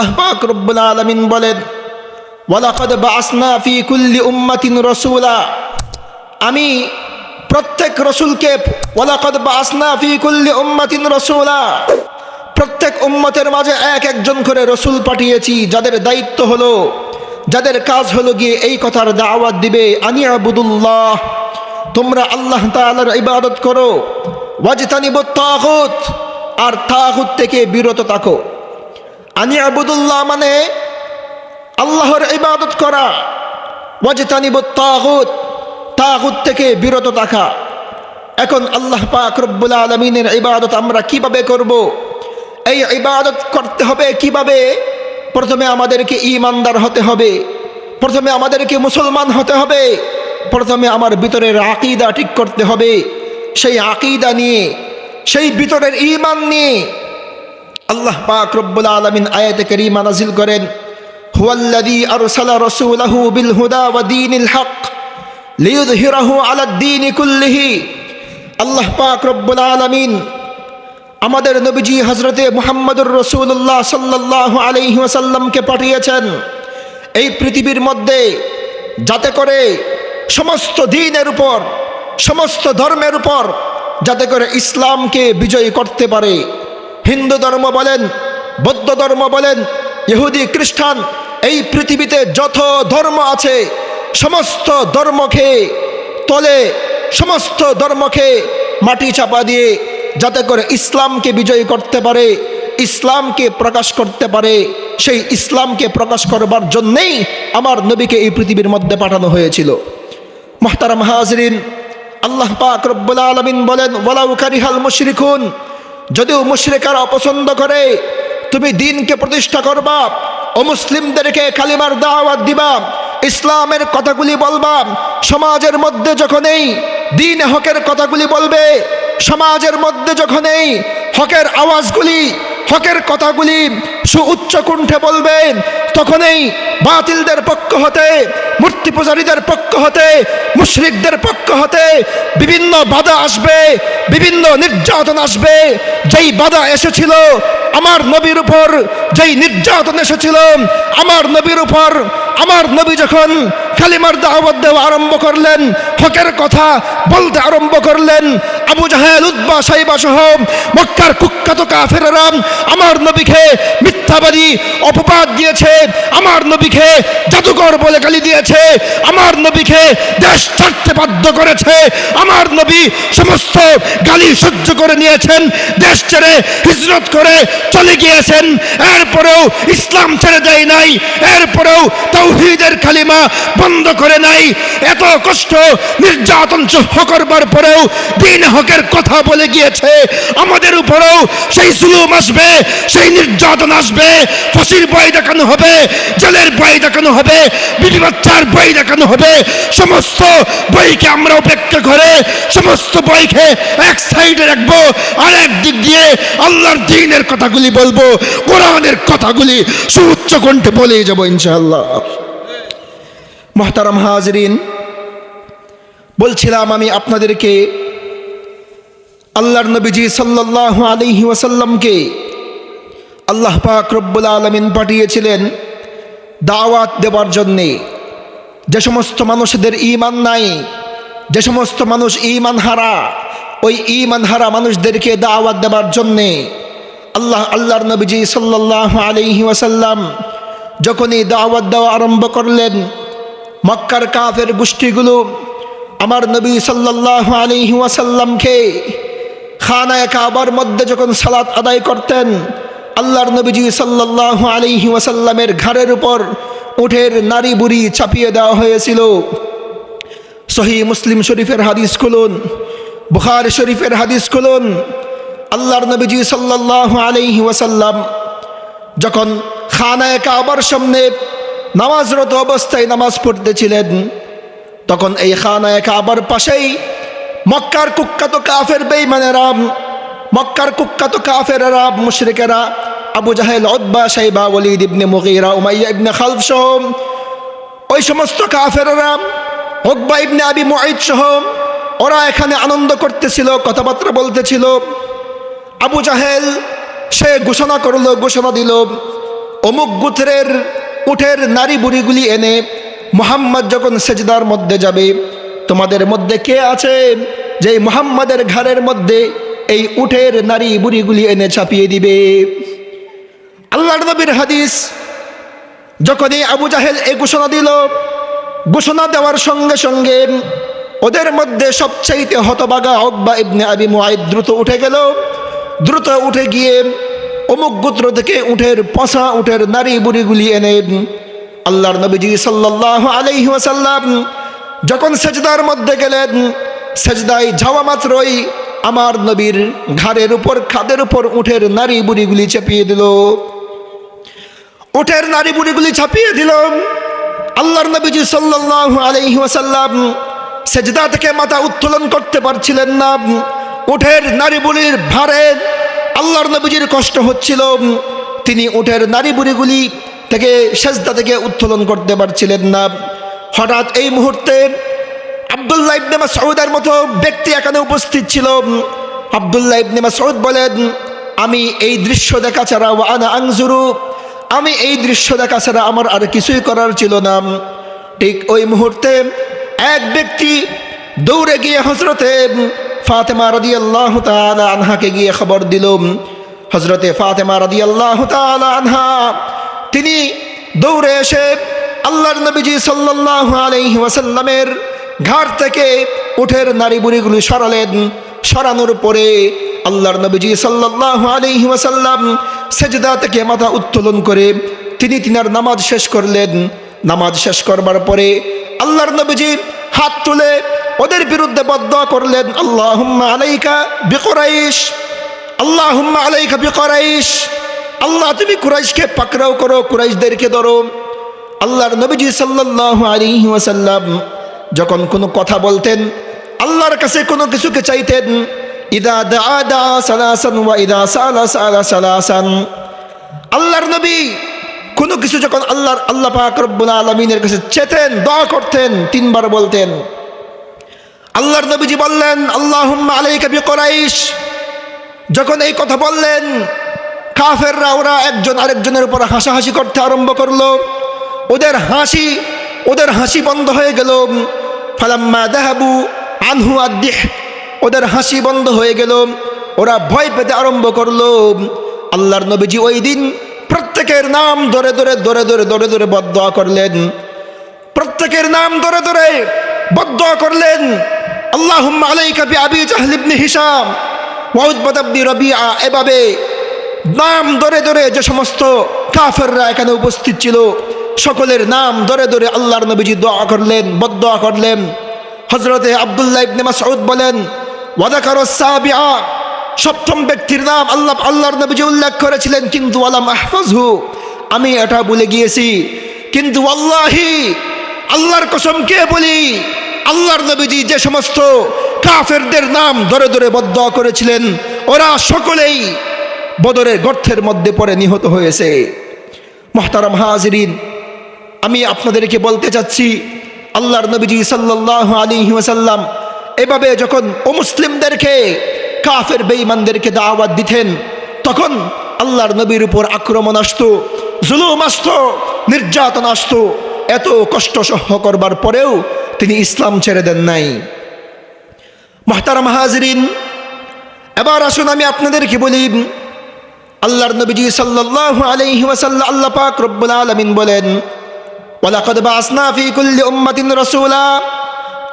আল্লাহ পাক রব্বুল আলামিন বলেন, ওয়ালাকাদ বাসনা ফি কুল্লি উম্মাতিন রাসূলা। আমি প্রত্যেক রসুলকে ওয়ালাকাদ বাসনা ফি কুল্লি উম্মাতিন রাসূলা। প্রত্যেক উম্মতের মাঝে এক একজন করে রসুল পাঠিয়েছি, যাদের দায়িত্ব হলো, যাদের কাজ হলো গিয়ে এই কথার দাওয়াত দিবে, আনি আবুদুল্লাহ, তোমরা আল্লাহ তাআলার ইবাদত করো, ওয়াজতানিবুত তাগুত, আর তাগুত থেকে বিরত থাকো। আনি আবুদুল্লাহ মানে আল্লাহর ইবাদত করা। ওয়াজতানিবুত তাগুত তাগুত থেকে বিরত থাকা। এখন আল্লাহ পাক রব্বুল আলমিনের ইবাদত আমরা কীভাবে করব? এই ইবাদত করতে হবে কীভাবে? প্রথমে আমাদেরকে ইমানদার হতে হবে। প্রথমে আমাদেরকে মুসলমান হতে হবে। প্রথমে আমার ভিতরের আকিদা ঠিক করতে হবে। সেই আকিদা নিয়ে, সেই ভিতরের ইমান নিয়ে আল্লাহ পাক রব্বুল আলমিন আয়াতে করিমা নাজিল করেন, হুয়াল্লাযী আরসালা রাসূলাহু বিল হুদা ওয়া দীনিল হক লিইয়ুযহিরাহু আলাদ দীনি কুল্লিহি। আল্লাহ পাক রব্বুল আলামিন আমাদের নবীজি হজরতে মুহাম্মদুর রসুল্লাহ সাল্লাহ আলাইহি ওয়াসাল্লামকে পাঠিয়েছেন, এই পৃথিবীর মধ্যে যাতে করে সমস্ত দিনের উপর, সমস্ত ধর্মের উপর যাতে করে ইসলামকে বিজয়ী করতে পারে হিন্দু ধর্ম বলেন, বৌদ্ধ ধর্ম বলেন, ইহুদি, খ্রিস্টান, এই পৃথিবীতে যত ধর্ম আছে, সমস্ত ধর্মকে তলে, সমস্ত ধর্মকে মাটি চাপা দিয়ে যাতে করে ইসলামকে বিজয়ী করতে পারে, ইসলামকে প্রকাশ করতে পারে, সেই ইসলামকে প্রকাশ করবার জন্যেই আমার নবীকে এই পৃথিবীর মধ্যে পাঠানো হয়েছিল। মহতারাম হাজরিন, আল্লাহ পাক রব্বুল আলমিন বলেন, ওয়ালাউ কারিহাল মুশরিকুন যদিও মুশ্রিকারা অপছন্দ করে, তুমি দিনকে প্রতিষ্ঠা করবা ও মুসলিমদেরকে কালিমার দাওয়াত দিবা, ইসলামের কথাগুলি বলবা, সমাজের মধ্যে যখন এই দিন হকের কথাগুলি বলবে, সমাজের মধ্যে যখন এই হকের আওয়াজগুলি হকের কথাগুলি সুউচ্চ কণ্ঠে বলবেন তখনই বাতিলদের পক্ষ হতে মূর্তি পূজারীদের পক্ষ হতে, মুশরিকদের পক্ষ হতে বিভিন্ন বাধা আসবে, বিভিন্ন নির্যাতন আসবে। যেই বাধা এসেছিল আমার নবীর উপর, যেই নির্যাতন এসেছিল আমার নবীর উপর আমার নবী যখন কালিমার দাওয়াত দেওয়া আরম্ভ করলেন, হকের কথা বলতে আরম্ভ করলেন, আবু জাহেল উদ্বা সাইবা সহ মক্কার কুখ্যাত কাফেররা আমার নবীকে মিথ্যাবাদী অপবাদ দিয়েছে, আমার নবীকে জাদুকর বলে গালি দিয়েছে, আমার নবীকে দেশ ছাড়তে বাধ্য করেছে, আমার নবী সমস্ত গালি সহ্য করে নিয়েছেন, দেশ ছেড়ে হিজরত করে চলে গিয়েছেন, এরপরেও ইসলাম ছেড়ে দেয় নাই, এরপরেও তৌহিদের কালিমা বন্ধ করে নাই। এত কষ্ট নির্যাতন সহ্য করবার পরেও দিন হকের কথা বলে গিয়েছে। আমাদের উপরেও সেই জুলুম আসবে, সেই নির্যাতন আসবে। ফাঁসির বই দেখানো হবে, জেলের বই দেখানো হবে, বিবি বাচ্চার বই দেখানো হবে। সমস্ত বইকে আমরা উপেক্ষা করে, সমস্ত বইকে এক সাইডে রাখব, আর এক দিক দিয়ে আল্লাহর দিনের কথাগুলি বলব, কোরআনের কথাগুলি সুউচ্চ কণ্ঠে বলে যাব ইনশাআল্লাহ। মহতারাম হাজরিন, বলছিলাম আমি আপনাদেরকে, আল্লাহর নবীজি সাল্লাহ আলহি ওয়াসাল্লামকে আল্লাহ পাক রব্বুল আলমিন পাঠিয়েছিলেন দাওয়াত দেওয়ার জন্যে। যে সমস্ত মানুষদের ইমান নাই, যে সমস্ত মানুষ ইমান হারা, ওই ইমান হারা মানুষদেরকে দাওয়াত দেওয়ার জন্যে আল্লাহ, আল্লাহর নবীজি সাল্লাহ আলহি ওয়াসাল্লাম যখনই দাওয়াত দেওয়া আরম্ভ করলেন মক্কার কাফের গোষ্ঠীগুলো আমার নবী সাল্লাহ আলহি ওয়াসাল্লামকে খানায় কাবার মধ্যে যখন সালাত আদায় করতেন, আল্লাহর নবীজি সাল্লাহ আলহি ওয়াসাল্লামের ঘাড়ের উপর উঠের নারী বুড়ি চাপিয়ে দেওয়া হয়েছিল। সহি মুসলিম শরীফের হাদিস খুলুন, বুখার শরীফের হাদিস খুলুন। আল্লাহর নবীজি সাল্লাহ আলহি ওয়াসাল্লাম যখন খানায় কাবার সামনে নামাজরত অবস্থায় নামাজ পড়তেছিলেন। তখন এই খানায় কাবার পাশেই মক্কার কুখ্যাত কাফের বেইমানেরাম মক্কার কুখ্যাত কাফেরা মুশরিকেরা, Abu Jahl Utba Shaiba Walid ibn Mughira, Umayya ibn Khalaf সহ ওই সমস্ত কাফেরা হকবা ইবনে আবি মুঈদ সহ ওরা এখানে আনন্দ করতেছিল, কথাবার্তা বলতেছিল। আবু জাহেল সে ঘোষণা করল, ঘোষণা দিল, অমুক গুত্রের উঠের নারী বুড়িগুলি এনে মোহাম্মদ যখন সেজদার মধ্যে যাবে, তোমাদের মধ্যে কে আছে যে মোহাম্মদের ঘরের মধ্যে এই উঠের নারী বুড়িগুলি এনে ছাপিয়ে দিবে? আল্লাহ নবীর হাদিস, যখনই আবু জাহেল এই ঘোষণা দিল, ঘোষণা দেওয়ার সঙ্গে সঙ্গে ওদের মধ্যে সবচাইতে হতবাগা অব্বা ইবনে আবি মুআইদ দ্রুত উঠে গেল। দ্রুত উঠে গিয়ে অমুক গোত্র থেকে উঠের পশা, উঠের নারী বুড়িগুলি এনে আল্লাহর নবীজি সাল্লাল্লাহু আলাইহি ওয়াসাল্লাম যখন সেজদার মধ্যে গেলেন, সেজদায় যাওয়া মাত্রই আমার নবীর ঘাড়ের উপর, খাদের উপর উঠের নারী বুড়িগুলি চেপিয়ে দিল। উঠের নারী বুড়িগুলি ছাপিয়ে দিল। আল্লাহর নবীজি সাল্লাল্লাহু আলাইহি ওয়াসাল্লাম সেজদা থেকে মাথা উত্তোলন করতে পারছিলেন না। উঠের নারী বুড়ির ভারে আল্লাহর নবীজির কষ্ট হচ্ছিল তিনি উঠের নারী বুড়িগুলি থেকে সেজদা থেকে উত্তোলন করতে পারছিলেন না। হঠাৎ এই মুহূর্তে আবদুল্লাহ ইবনে মাসউদের মতো ব্যক্তি এখানে উপস্থিত ছিল। আবদুল্লাহ ইবনে মাসউদ বলেন, আমি এই দৃশ্য দেখা ছাড়া ওয়ানা আংজুরু আমি এই দৃশ্য দেখা ছাড়া আমার আর কিছুই করার ছিল না। ঠিক ওই মুহূর্তে এক ব্যক্তি দৌড়ে গিয়ে হজরতে ফাতেমা রদি আল্লাহ আনহাকে গিয়ে খবর দিল হজরতে ফাতেমা রদি আল্লাহ আনহা, তিনি দৌড়ে এসে আল্লাহর নবীজি সাল্লাহ আলহি ওয়াসাল্লামের ঘাট থেকে উঠের নারী বুড়িগুলি সরালেন। সরানোর পরে আল্লাহর নবীজি সাল্লাহ আলহি ওয়াসাল্লাম সেজদা থেকে মাথা উত্তোলন করে তিনি তিনার নামাজ শেষ করলেন। নামাজ শেষ করবার পরে আল্লাহর নবীজি হাত তুলে ওদের বিরুদ্ধে বদ্ধ করলেন আল্লাহ আলাইকা বিকরাইশ আল্লাহ আলাইকা বিকরাইশ, আল্লাহ তুমি কুরাইশকে পাকড়াও করো, কুরাইশদেরকে ধরো। আল্লাহর নবীজি সাল্লাল্লাহু আলাইহি ওয়াসাল্লাম যখন কোনো কথা বলতেন, আল্লাহর কাছে কোনো কিছুকে চাইতেন, ইদা দা দা সালাসান ওয়া ইদা আল্লাহর নবী কোনো কিছু যখন আল্লাহর, আল্লাহ পাক রব্বুল আলমিনের কাছে চেতেন, দোয়া করতেন, তিনবার বলতেন আল্লাহর নবীজি বললেন, আল্লাহুম্মা আলাইকা বিকরাইশ যখন এই কথা বললেন, কাফেররা ওরা একজন আরেকজনের উপর হাসাহাসি করতে আরম্ভ করল। ওদের হাসি ওদের হাসি বন্ধ হয়ে গেল। ফালাম্মা দেহাবু আনহু আদিহ ওদের হাসি বন্ধ হয়ে গেল। ওরা ভয় পেতে আরম্ভ করল। আল্লাহর নবীজি ওই দিন প্রত্যেকের নাম ধরে ধরে ধরে ধরে ধরে ধরে বদ্ধ করলেন। প্রত্যেকের নাম ধরে ধরে বদ্ধ করলেন। আল্লাহ আলাইকা বি আবি জাহল ইবনে হিসাম ওয়াউদ আবনি রবিআ, এভাবে নাম ধরে ধরে যে সমস্ত কাফেররা এখানে উপস্থিত ছিল, সকলের নাম ধরে ধরে আল্লাহর নবীজি দোয়া করলেন বদোয়া করলেন। হজরতে আবদুল্লাহ ইবনে মাসউদ বলেন ওয়াদাকার সাবিআ সপ্তম ব্যক্তির নাম আল্লাহ, আল্লাহর নবীজি উল্লেখ করেছিলেন, কিন্তু আলাম আহফাজহু আমি এটা ভুলে গিয়েছি, কিন্তু আল্লাহি আল্লাহর কসম কে বলি? আল্লাহর নবীজি যে সমস্ত কাফেরদের নাম ধরে ধরে বদ্ধ করেছিলেন, ওরা সকলেই বদরের গর্থের মধ্যে পড়ে নিহত হয়েছে। মহতারাম হাজরিন, আমি আপনাদেরকে বলতে চাচ্ছি, আল্লাহর নবীজি সাল্লাহ আলী ওয়াসাল্লাম এভাবে যখন অমুসলিমদেরকে, কাফের বেঈমানদেরকে দাওয়াত দিতেন, তখন আল্লাহর নবীর উপর আক্রমণ আসতো, জুলুম আসতো, নির্যাতন আসতো। এত কষ্ট সহ করবার পরেও তিনি ইসলাম ছেড়ে দেন নাই। মহতারাম হাজরিন, এবার আসুন আমি আপনাদেরকে বলি, আল্লাহর নবীজি সাল্লাল্লাহু আলাইহি ওয়াসাল্লাম আল্লাহ পাক রব্বুল আলামিন বলেন, ওয়ালাকাদ বাসনা ফি কুল্লি উম্মাতিন রাসূলা,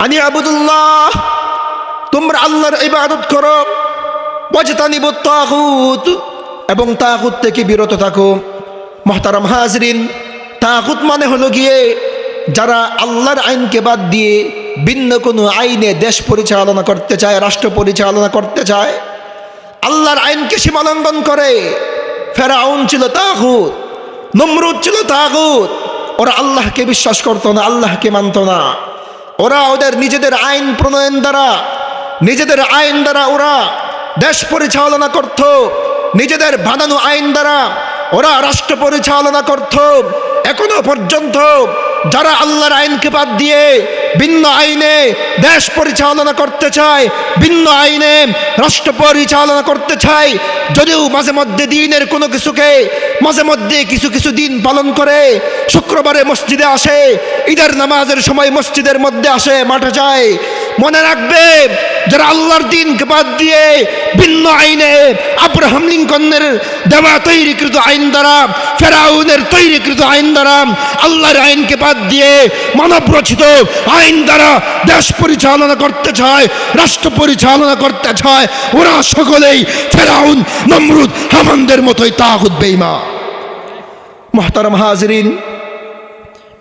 আনি আবুদুল্লাহ তোমরা আল্লাহর ইবাদত করো, ওয়াজতানিবুত তাগুত, এবং তাগুত থেকে বিরত থাকো। মহতারাম হাজরিন, তাগুত মানে হলো গিয়ে যারা আল্লাহর আইনকে বাদ দিয়ে ভিন্ন কোনো আইনে দেশ পরিচালনা করতে চায়, রাষ্ট্র পরিচালনা করতে চায়, আল্লাহর আইনকে সীমালঙ্ঘন করে। ফেরাউন ছিল তাগুত, নমরুদ ছিল তাগুত। ওরা আল্লাহকে বিশ্বাস করতো না, আল্লাহকে মানত না। ওরা ওদের নিজেদের আইন প্রণয়ন দ্বারা, নিজেদের আইন দ্বারা ওরা দেশ পরিচালনা করত, নিজেদের বানানো আইন দ্বারা ওরা রাষ্ট্র পরিচালনা করত। এখনও পর্যন্ত যারা আল্লাহর আইনকে বাদ দিয়ে ভিন্ন আইনে দেশ পরিচালনা করতে চায়, ভিন্ন আইনে রাষ্ট্র পরিচালনা করতে চায়, যদিও মাঝে মধ্যে দিনের কোনো কিছুকে মাঝে মধ্যে কিছু কিছু দিন পালন করে, শুক্রবারে মসজিদে আসে, ঈদের নামাজের সময় মসজিদের মধ্যে আসে, মাঠে যায়। মনে রাখবে, যারা আল্লাহর দিনকে বাদ দিয়ে ভিন্ন আইনে আব্রাহাম লিঙ্কনের দেওয়া তৈরিকৃত আইন দ্বারা, ফেরাউনের তৈরিকৃত আইন দ্বারা, আল্লাহর আইনকে বাদ দিয়ে মানব রচিত আইন দ্বারা দেশ পরিচালনা করতে চায়, রাষ্ট্র পরিচালনা করতে চায়, ওরা সকলেই ফেরাউন, নমরুদ, হামানদের মতোই তাহুদ বেইমা মহতারাম হাজরিন,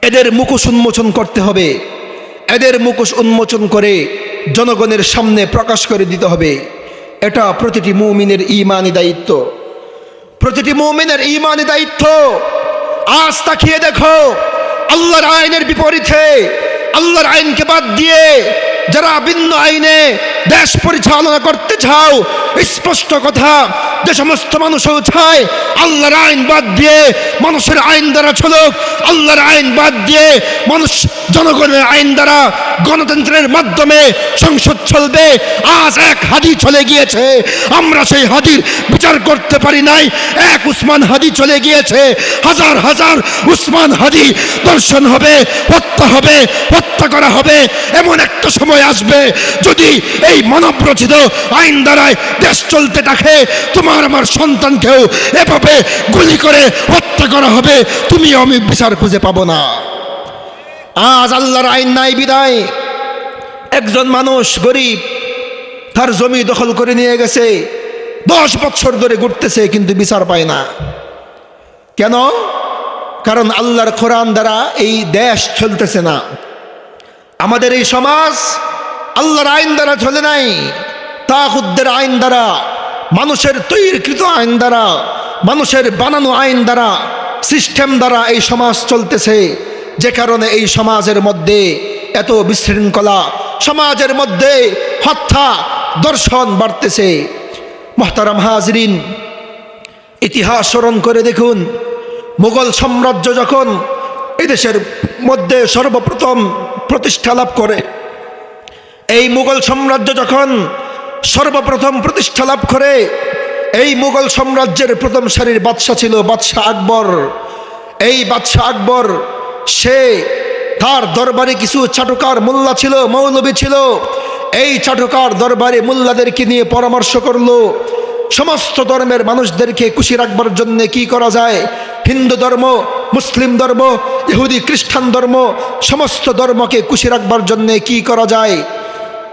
এদের মুখোশ উন্মোচন করতে হবে। এদের মুখোশ উন্মোচন করে জনগণের সামনে প্রকাশ করে দিতে হবে। এটা প্রতিটি মুমিনের ইমানি দায়িত্ব। প্রতিটি মুমিনের ইমানি দায়িত্ব। আজ তাকিয়ে দেখো, আল্লাহর আইনের বিপরীতে, আল্লাহর আইনকে বাদ দিয়ে যারা ভিন্ন আইনে দেশ পরিচালনা করতে চাও, স্পষ্ট কথা, যে সমস্ত মানুষও চায়, আল্লাহর আইন বাদ দিয়ে মানুষের আইন দ্বারা চলুক, আল্লাহর আইন বাদ দিয়ে মানুষ জনগণের আইন দ্বারা গণতন্ত্রের মাধ্যমে সংসদ চলবে, আজ এক হাদি চলে গিয়েছে। আমরা সেই হাদির বিচার করতে পারি নাই, এক উসমান হাদি চলে গিয়েছে। হাজার হাজার উসমান হাদি দর্শন হবে, হত্যা হবে, হত্যা করা হবে। এমন একটা সময় আসবে যদি এই মানব রচিত আইন দ্বারায় দেশ চলতে থাকে। তোমার আমার সন্তানকেও এভাবে গুলি করে হত্যা করা হবে তুমি আমি বিচার খুঁজে পাবো না। আজ আল্লাহর আইন নাই, বিদায়। একজন মানুষ গরিব, তার জমি দখল করে নিয়ে গেছে। দশ বছর ধরে ঘুরতেছে, কিন্তু বিচার পায় না। কেন? কারণ আল্লাহর কোরআন দ্বারা এই দেশ চলতেছে না। আমাদের এই সমাজ আল্লাহর আইন দ্বারা চলে নাই। তাহুদ্দের আইন দ্বারা, মানুষের তৈরিকৃত আইন দ্বারা, মানুষের বানানো আইন দ্বারা, সিস্টেম দ্বারা এই সমাজ চলতেছে। যে কারণে এই সমাজের মধ্যে এত বিশৃঙ্খলা, সমাজের মধ্যে হত্যা, দর্শন বাড়তেছে। মহতারাম হাজরিন, ইতিহাস স্মরণ করে দেখুন, মুঘল সাম্রাজ্য যখন এদেশের মধ্যে সর্বপ্রথম প্রতিষ্ঠা লাভ করে, এই মুঘল সাম্রাজ্য যখন সর্বপ্রথম প্রতিষ্ঠা লাভ করে, এই মুঘল সাম্রাজ্যের প্রথম সারির বাদশাহ ছিল বাদশাহ আকবর। এই বাদশাহ আকবর সে তার দরবারে কিছু চাটুকার মোল্লা ছিল, মৌলবী ছিল। এই চাটুকার দরবারে মোল্লাদেরকে নিয়ে পরামর্শ করল। সমস্ত ধর্মের মানুষদেরকে খুশি রাখবার জন্য কি করা যায়? হিন্দু ধর্ম, মুসলিম ধর্ম, ইহুদি, খ্রিস্টান ধর্ম, সমস্ত ধর্মকে খুশি রাখবার জন্য কি করা যায়?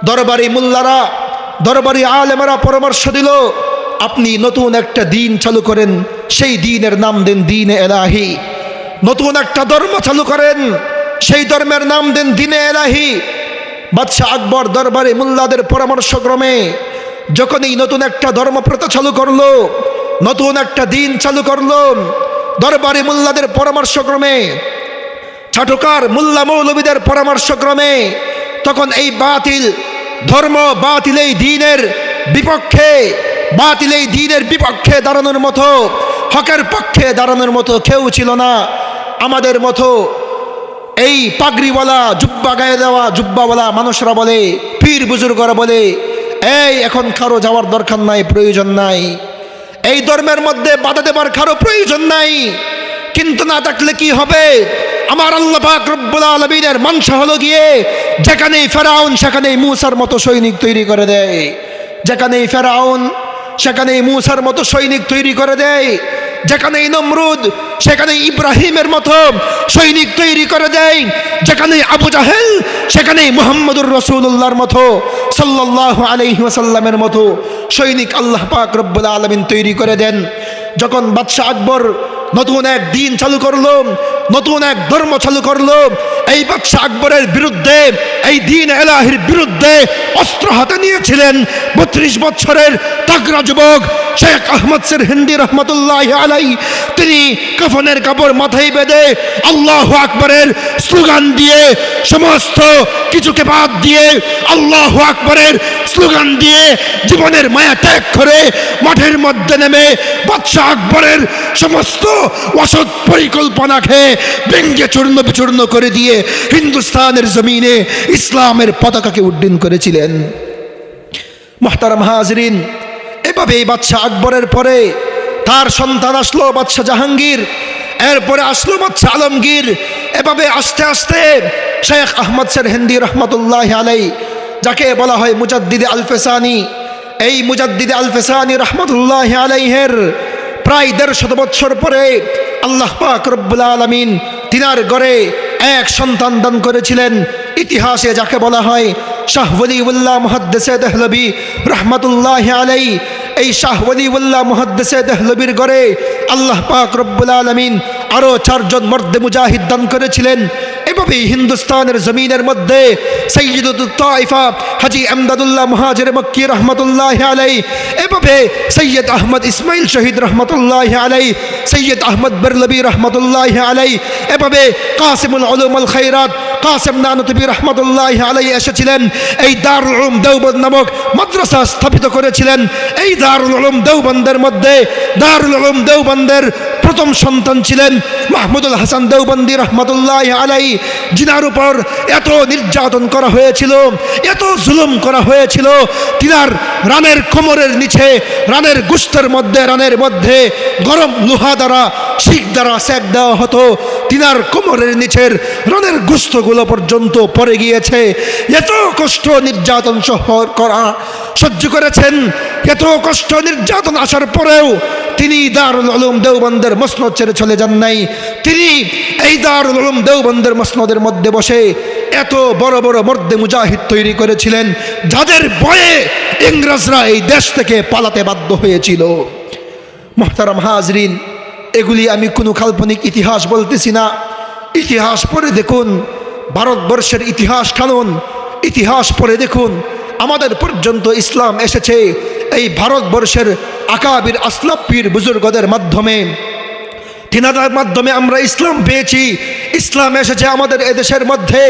দরবারি মোল্লারা, দরবারি আলেমারা পরামর্শ দিল, আপনি নতুন একটা দিন চালু করেন। সেই দিনের নাম দেন দিন এলাহি। নতুন একটা ধর্ম চালু করেন। সেই ধর্মের নাম দেন দিনে এলাহি। বাদশাহ আকবর দরবারে মোল্লাদের পরামর্শক্রমে যখন এই নতুন একটা ধর্মপ্রথা চালু করল, নতুন একটা দিন চালু করল, দরবারে মোল্লাদের পরামর্শক্রমে ছাটকার মোল্লা মৌলবীদের পরামর্শক্রমে, তখন এই বাতিল ধর্ম বাতিল এই দিনের বিপক্ষে, বাতিল এই দিনের বিপক্ষে দাঁড়ানোর মতো, হকের পক্ষে দাঁড়ানোর মতো কেউ ছিল না। আমাদের মতো এই পাগড়িওয়ালা, জুব্বা গায়ে দেওয়া জুব্বাওয়ালা মানুষরা বলে, পীর বুজুর্গরা বলে, এই, এখন কারও যাওয়ার দরকার নাই, প্রয়োজন নাই। এই ধর্মের মধ্যে বাধা দেবার কারও প্রয়োজন নাই। কিন্তু না থাকলে কি হবে? আমার আল্লাহ পাক রব্বুল আলমিনের মানসা হলো গিয়ে, যেখানেই ফেরাউন, সেখানেই মূসার মতো সৈনিক তৈরি করে দেয়। যেখানেই ফেরাউন, সেখানেই মূসার মতো সৈনিক তৈরি করে দেয়। যেখানেই নমরুদ সেখানে ইব্রাহিমের মতো সৈনিক তৈরি করে দেয়, যেখানে আবু জাহেল, সেখানে মোহাম্মদুর রসুল্লাহর মতো সাল্লাহ আলহি ওয়াসাল্লামের মতো সৈনিক আল্লাহ পাক রব্বুল আলমিন তৈরি করে দেন। যখন বাদশাহ আকবর নতুন এক দিন চালু করল, নতুন এক ধর্ম চালু করল এই বাদশাহ আকবরের বিরুদ্ধে, এই দিন এলাহির বিরুদ্ধে অস্ত্র হাতে নিয়েছিলেন বত্রিশ বছরের তাগরা যুবক শেখ আহমদ সির হিন্দি রহমতুল্লাহ আলাই। তিনি কফনের কাপড় মাথায় বেঁধে আল্লাহ আকবরের স্লোগান দিয়ে সমস্ত কিছুকে বাদ দিয়ে আল্লাহ আকবরের স্লোগান দিয়ে জীবনের মায়া ত্যাগ করে মাঠের মধ্যে নেমে বাদশাহ আকবরের সমস্ত অসৎ পরিকল্পনাকে ব্যঙ্গে চূর্ণ বিচূর্ণ করে দিয়ে হিন্দুস্তানের জমিনে ইসলামের পতাকাকে উড্ডীন করেছিলেন। মোহতারাম হাজরিন এভাবে এই বাদশাহ আকবরের পরে তার সন্তান আসলো বাদশাহ জাহাঙ্গীর, এরপরে আসলো বাদশাহ আলমগীর, এভাবে আস্তে আস্তে শেখ আহমদ স্যার হিন্দি রহমতুল্লাহ আলাই যাকে বলা হয় মুজাদ্দিদে আলফেসানি, এই মুজাদ্দিদে আলফেসানি রহমতুল্লাহ আলাইহের প্রায় দেড় শত বৎসর পরে আল্লাহ পাক রব্বুল আলমিন তিনার গড়ে এক সন্তান দান করেছিলেন। ইতিহাসে যাকে বলা হয় শাহ ওলিউল্লাহ মহাদ্দেসে দেহলবি রহমতুল্লাহ আলাই এই শাহ ওলিউল্লাহ মহাদ্দেসে দেহলবির গড়ে আল্লাহ পাক রব্বুল আলমিন আরও চারজন মর্দে মুজাহিদ দান করেছিলেন। এভাবেই হিন্দুস্তানের জমিনের মধ্যে সৈয়দুত্তাইফা হাজি আমদাদুল্লাহ মহাজের মক্কি রহমতুল্লাহ আলাই এভাবে সৈয়দ আহমদ ইসমাইল শহীদ রহমতুল্লাহ আলাই সৈয়দ আহমদ বরলবি রহমতুল্লাহ আলাই এভাবে কাসিমুল আলুমুল খৈরাত কাসেম নানতবি রহমতুল্লাহ আলাই এসেছিলেন। এই দারুল উলুম দেওবন্দ নামক মাদ্রাসা স্থাপিত করেছিলেন। এই দারুল উলুম দেওবন্দের মধ্যে, দারুল উলুম দেওবন্দের প্রথম সন্তান ছিলেন মাহমুদুল হাসান দেওবন্দি রহমতুল্লাহ আলাই জিনার উপর এত নির্যাতন করা হয়েছিল, এত জুলুম করা হয়েছিল, তিনার রানের কোমরের নিচে, রানের গুস্তের মধ্যে, রানের মধ্যে গরম লোহা দ্বারা, শিখ দ্বারা সেক দেওয়া হতো। তিনার কোমরের নিচের রানের গুস্তগুলো পর্যন্ত পড়ে গিয়েছে। এত কষ্ট নির্যাতন সহ করা, সহ্য করেছেন। এত কষ্ট নির্যাতন আসার পরেও তিনি দারুল উলুম দেওবন্দের মসনদ ছেড়ে চলে যান নাই। তিনি এই দারুল উলুম দেওবন্দের মসনদের মধ্যে বসে এত বড় বড় মর্দে মুজাহিদ তৈরি করেছিলেন, যাদের ভয়ে ইংরেজরা এই দেশ থেকে পালাতে বাধ্য হয়েছিল। মোহতারাম হাজরিন, এগুলি আমি কোনো কাল্পনিক ইতিহাস বলতেছি না। ইতিহাস পড়ে দেখুন, ভারতবর্ষের ইতিহাস কানুন। ইতিহাস পড়ে দেখুন, আমাদের পর্যন্ত ইসলাম এসেছে। এই ভারতবর্ষের আকাবির আসলাপ্পীর বুজুর্গদের মাধ্যমে, তিনাদের মাধ্যমে আমরা ইসলাম পেয়েছি। ইসলাম এসেছে আমাদের এদেশের মধ্যে,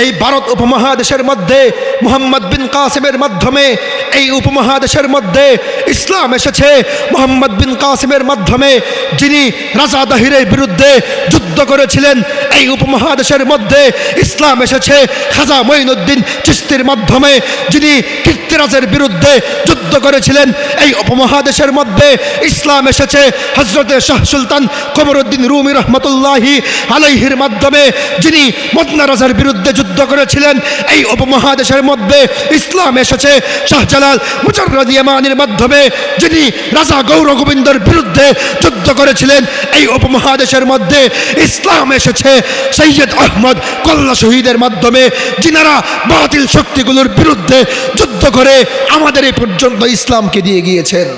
এই ভারত উপমহাদেশের মধ্যে, মোহাম্মদ বিন কাসিমের মাধ্যমে, এই উপমহাদেশের মধ্যে ইসলাম এসেছে। মোহাম্মদ বিন কাসিমের মাধ্যমে, যিনি রাজা দাহিরের বিরুদ্ধে যুদ্ধ করেছিলেন, এই উপমহাদেশের মধ্যে ইসলাম এসেছে। খাজা মঈনুদ্দিন চিস্তির মাধ্যমে যিনি কীর্তিরাজের বিরুদ্ধে যুদ্ধ করেছিলেন, এই উপমহাদেশের মধ্যে ইসলাম এসেছে। হজরতে শাহ সুলতান কমরুদ্দিন রুমি রহমতুল্লাহি আলাইহির মাধ্যমে যিনি মদনা রাজার বিরুদ্ধে যুদ্ধ করেছিলেন, এই উপমহাদেশের মধ্যে ইসলাম এসেছে। শাহজালাল মুজাররদ ইয়ামানির মাধ্যমে যিনি রাজা গৌর গোবিন্দর বিরুদ্ধে যুদ্ধ করেছিলেন, এই উপমহাদেশের মধ্যে ইসলাম এসেছে সৈয়দ আহমদ কল্লা শহীদের মাধ্যমে, যিনারা বাতিল শক্তিগুলোর বিরুদ্ধে যুদ্ধ করে আমাদের এই পর্যন্ত ইসলামকে দিয়ে গিয়েছেন।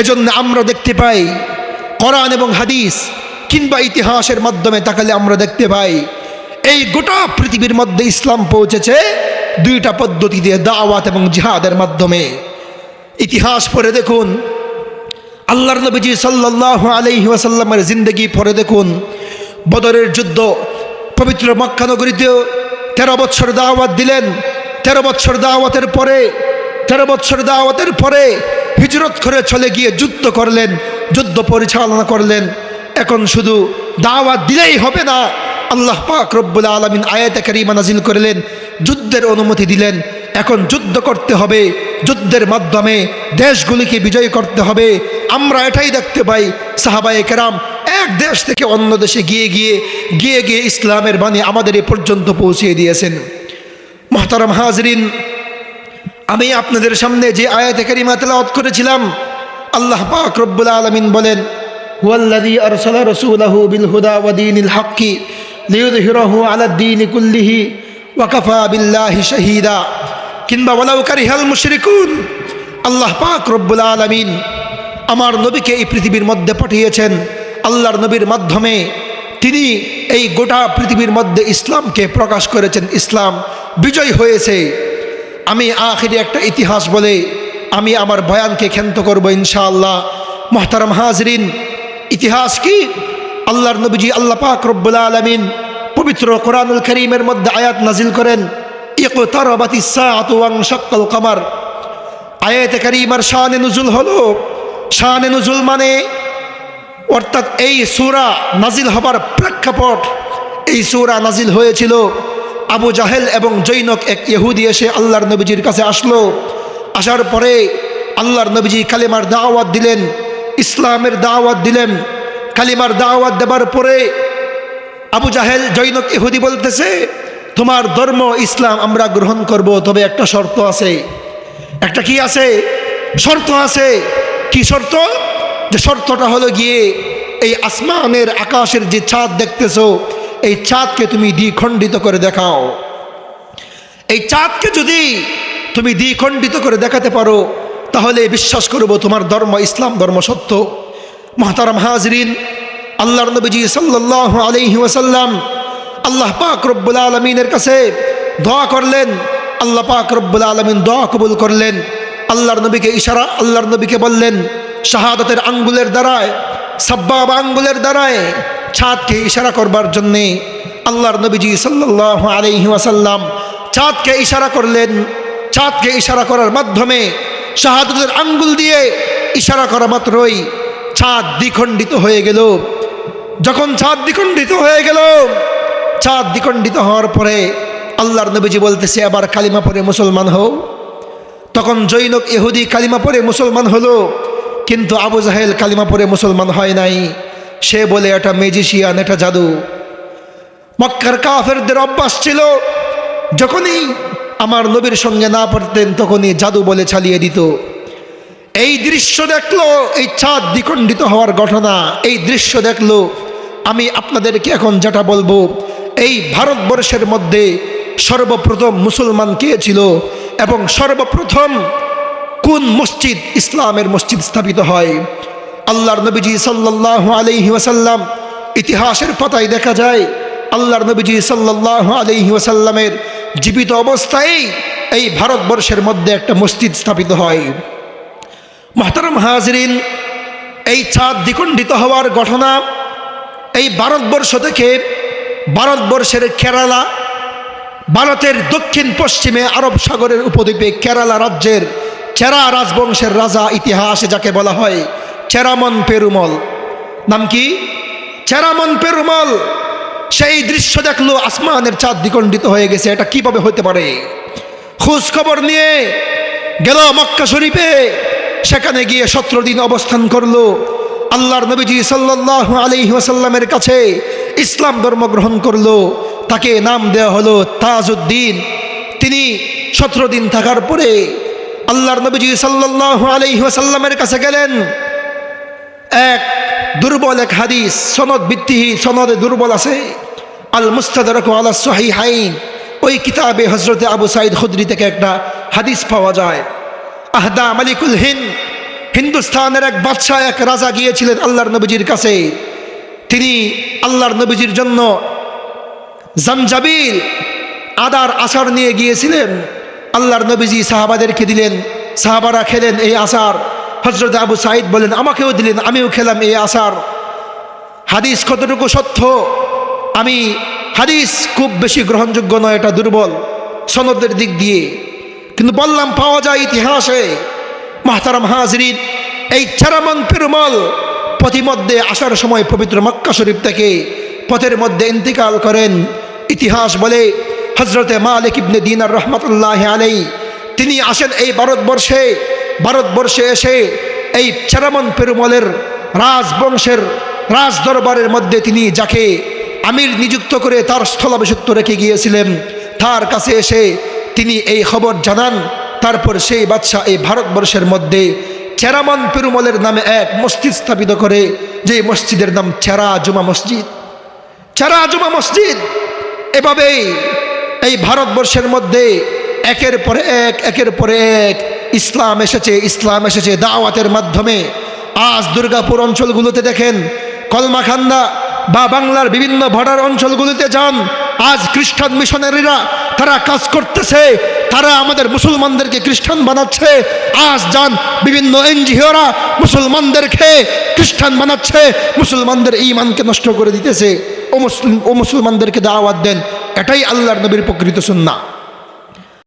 এজন্য আমরা দেখতে পাই, কোরআন এবং হাদিস কিংবা ইতিহাসের মাধ্যমে তাকালে আমরা দেখতে পাই, এই গোটা পৃথিবীর মধ্যে ইসলাম পৌঁছেছে দুইটা পদ্ধতি দিয়ে, দাওয়াত এবং জিহাদের মাধ্যমে। ইতিহাস পড়ে দেখুন, আল্লাহর নবীজি সাল্লাহ আলহি ওয়াসাল্লামের জিন্দগি পড়ে দেখুন বদরের যুদ্ধ, পবিত্র মক্কানগরীতেও তেরো বৎসর দাওয়াত দিলেন। তেরো বৎসর দাওয়াতের পরে, তেরো বৎসর দাওয়াতের পরে হিজরত করে চলে গিয়ে যুদ্ধ করলেন, যুদ্ধ পরিচালনা করলেন। এখন শুধু দাওয়াত দিলেই হবে না, আল্লাহ পাক রব্বুল আলমিন আয়াতে কারিমা নাজিল করলেন, যুদ্ধের অনুমতি দিলেন। এখন যুদ্ধ করতে হবে, যুদ্ধের মাধ্যমে দেশগুলিকে বিজয় করতে হবে। আমরা এটাই দেখতে পাই সাহাবায়ে কেরাম এক দেশ থেকে অন্য দেশে গিয়ে গিয়ে গিয়ে গিয়ে ইসলামের বাণী আমাদের এ পর্যন্ত পৌঁছিয়ে দিয়েছেন। মহতারাম হাজরিন, আমি আপনাদের সামনে যে আয়াতে কারিমা তেলাওয়াত করেছিলাম, আল্লাহ পাক রব্বুল আলমিন বলেন, হুয়াল্লাযী আরসালা রাসূলাহু বিল হুদা ওয়া হাক্কি লিইয়ুযহিরাহু আলাদ দীনি কুল্লিহি ওয়া কাফা বিল্লাহি শাহীদা। কিংবা, ওয়ালাউ কারিহাল মুশরিকুন। আল্লাহ পাক রব্বুল আলমিন আমার নবীকে এই পৃথিবীর মধ্যে পাঠিয়েছেন। আল্লাহর নবীর মাধ্যমে তিনি এই গোটা পৃথিবীর মধ্যে ইসলামকে প্রকাশ করেছেন। ইসলাম বিজয় হয়েছে। আমি আখিরি একটা ইতিহাস বলে আমি আমার বয়ানকে ক্ষান্ত করব ইনশাআল্লাহ। মহতারাম হাজরিন, ইতিহাস কি? আল্লাহর নবীজি আল্লাহ পাক রব্বুল আলমিন পবিত্র কোরআনুল করিমের মধ্যে আয়াত নাজিল করেন ইকতারাবাতিস সাআতু ওয়ানশাক্কাল কামার। আয়াতে কারিমার শানে নুজুল হলো। শানে নুজুল মানে অর্থাৎ এই সূরা নাজিল হবার প্রেক্ষাপট, এই সূরা নাজিল হয়েছিল। আবু জাহেল এবং জৈনক এক ইহুদি এসে আল্লাহর নবীজির কাছে আসলো। আসার পরে আল্লাহর নবীজি কালিমার দাওয়াত দিলেন, ইসলামের দাওয়াত দিলেন। কালিমার দাওয়াত দেবার পরে আবু জাহেল, জৈনক, ইহুদি বলতেছে, তোমার ধর্ম ইসলাম আমরা গ্রহণ করব, তবে একটা শর্ত আছে। একটা কি আছে? শর্ত আছে। কি শর্ত? যে শর্তটা হলো গিয়ে এই আসমানের আকাশের যে চাঁদ দেখতেছো, এই চাঁদকে তুমি দ্বিখণ্ডিত করে দেখাও। এই চাঁদকে যদি তুমি দ্বিখণ্ডিত করে দেখাতে পারো, তাহলে বিশ্বাস করব তোমার ধর্ম ইসলাম ধর্ম সত্য। মহতারাম হাজরিন, আল্লাহর নবীজি সাল্লাহ আলহি ওয়াসাল্লাম আল্লাহ পাক রব্বুল আলমিনের কাছে দোয়া করলেন। আল্লাহ পাক রব্বুল আলমিন দোয়া কবুল করলেন। আল্লাহর নবীকে ইশারা, আল্লাহর নবীকে বললেন শাহাদতের আঙ্গুলের দ্বারায়, সাব্বাব আঙ্গুলের দ্বারায় ছাদকে ইশারা করবার জন্যে আল্লাহর নবীজি সাল্লাহ আলহি ওয়াসাল্লাম চাঁদকে ইশারা করলেন। চাঁদকে ইশারা করার মাধ্যমে শাহাদতের আঙ্গুল দিয়ে ইশারা করা মাত্রই ছাদ দ্বিখণ্ডিত হয়ে গেল। যখন ছাদ দ্বিখণ্ডিত হয়ে গেল, ছাদ দ্বিখণ্ডিত হওয়ার পরে আল্লাহর নবীজি বলতেছে, আবার কালিমা পরে মুসলমান হও। তখন জৈনক ইহুদি কালিমা পরে মুসলমান হলো। কিন্তু আবু জাহেল কালিমা পরে মুসলমান হয় নাই। সে বলে, এটা মেজিশিয়ান এটা জাদু। মক্কার কাফেরদের অভ্যাস ছিল, যখনই আমার নবীর সঙ্গে না পারতেন তখনই জাদু বলে চালিয়ে দিত। এই দৃশ্য দেখল, এই চাঁদ দ্বিখণ্ডিত হওয়ার ঘটনা। এই দৃশ্য দেখল, আমি আপনাদেরকে এখন যেটা বলব, এই ভারতবর্ষের মধ্যে সর্বপ্রথম মুসলমান কে ছিল এবং সর্বপ্রথম কোন মসজিদ ইসলামের মসজিদ স্থাপিত হয়? আল্লাহর নবীজি সাল্লাহ আলহি ওয়াসাল্লাম ইতিহাসের পাতায় দেখা যায়, আল্লাহর নবীজি সাল্লাহ আলহি ওয়াসাল্লামের জীবিত অবস্থায় এই ভারতবর্ষের মধ্যে একটা মসজিদ স্থাপিত হয়। মহতারাম হাজরিন, এই চাঁদ দ্বিখণ্ডিত হওয়ার ঘটনা, এই ভারতবর্ষ থেকে ভারতবর্ষের কেরালা, ভারতের দক্ষিণ পশ্চিমে আরব সাগরের উপদ্বীপে কেরালা রাজ্যের চেরা রাজবংশের রাজা ইতিহাসে যাকে বলা হয় চেরামন পেরুমল। নাম কি? চেরামন পেরুমল। সেই দৃশ্য দেখল আসমানের চাঁদ দ্বিখণ্ডিত হয়ে গেছে। এটা কীভাবে হতে পারে? খোঁজ খবর নিয়ে গেল মক্কা শরীফে। সেখানে গিয়ে সতেরো দিন অবস্থান করল আল্লাহর নবীজি সাল্লাহ আলহি ওয়াসাল্লামের কাছে। ইসলাম ধর্ম গ্রহণ করল। তাকে নাম দেওয়া হলো তাজউদ্দিন। তিনি সতেরো দিন থাকার পরে আল্লাহর নবীজি সাল্লাহ আলহি ওয়াসাল্লামের কাছে গেলেন। এক দুর্বল এক হাদিস, সনদ ভিত্তিহীন, সনদে দুর্বল আছে। আল মুস্তাদরক আলা সহি হাইন ওই কিতাবে হজরতে আবু সাইদ খুদ্রি থেকে একটা হাদিস পাওয়া যায়। আহদা মালিকুল হিন্দ, হিন্দুস্তানের এক বাদশাহ, এক রাজা গিয়েছিলেন আল্লাহর নবীজির কাছে। তিনি আল্লাহর নবীজির জন্য জামজাবিল আদার আসার নিয়ে গিয়েছিলেন। আল্লাহর নবীজি সাহাবাদেরকে দিলেন, সাহাবারা খেলেন এই আসার। হজরত আবু সাইদ বলেন আমাকেও দিলেন, আমিও খেলাম এই আসার। হাদিস কতটুকু সত্য? আমি, হাদিস খুব বেশি গ্রহণযোগ্য নয়, এটা দুর্বল সনদের দিক দিয়ে। কিন্তু বললাম, পাওয়া যায় ইতিহাসে। মাহতারাম হাজরিন, এই চারামন পেরুমল পথিমধ্যে আসার সময় পবিত্র মক্কা শরীফ থেকে পথের মধ্যে ইন্তিকাল করেন। ইতিহাস বলে হজরতে মালিক ইবনে দিনার রহমতুল্লাহ আলাই তিনি আসেন এই ভারতবর্ষে। ভারতবর্ষে এসে এই চেরামন পেরুমলের রাজবংশের রাজ দরবারের মধ্যে তিনি যাকে আমির নিযুক্ত করে তার স্থলাভিষিক্ত রেখে গিয়েছিলেন, তার কাছে এসে তিনি এই খবর জানান। তারপর সেই বাদশাহ এই ভারতবর্ষের মধ্যে চেরামন পেরুমলের নামে এক মসজিদ স্থাপিত করে যে মসজিদের নাম চেরা জুমা মসজিদ। চেরা জুমা মসজিদ, এভাবেই এই ভারতবর্ষের মধ্যে একের পরে এক, একের পরে এক ইসলাম এসেছে ইসলাম এসেছে দাওয়াতের মাধ্যমে। আজ দুর্গাপুর অঞ্চলগুলোতে দেখেন, কলমাখান্দা বা বাংলার বিভিন্ন ভর্ডার অঞ্চলগুলিতে যান, আজ খ্রিস্টান মিশনারিরা তারা কাজ করতেছে, তারা আমাদের মুসলমানদেরকে খ্রিস্টান বানাচ্ছে। আজ যান বিভিন্ন এনজিওরা মুসলমানদেরকে খ্রিস্টান বানাচ্ছে, মুসলমানদের ইমানকে নষ্ট করে দিতেছে। ও মুসলিম, ও মুসলমানদেরকে দাওয়াত দেন। এটাই আল্লাহর নবীর প্রকৃত সুন্না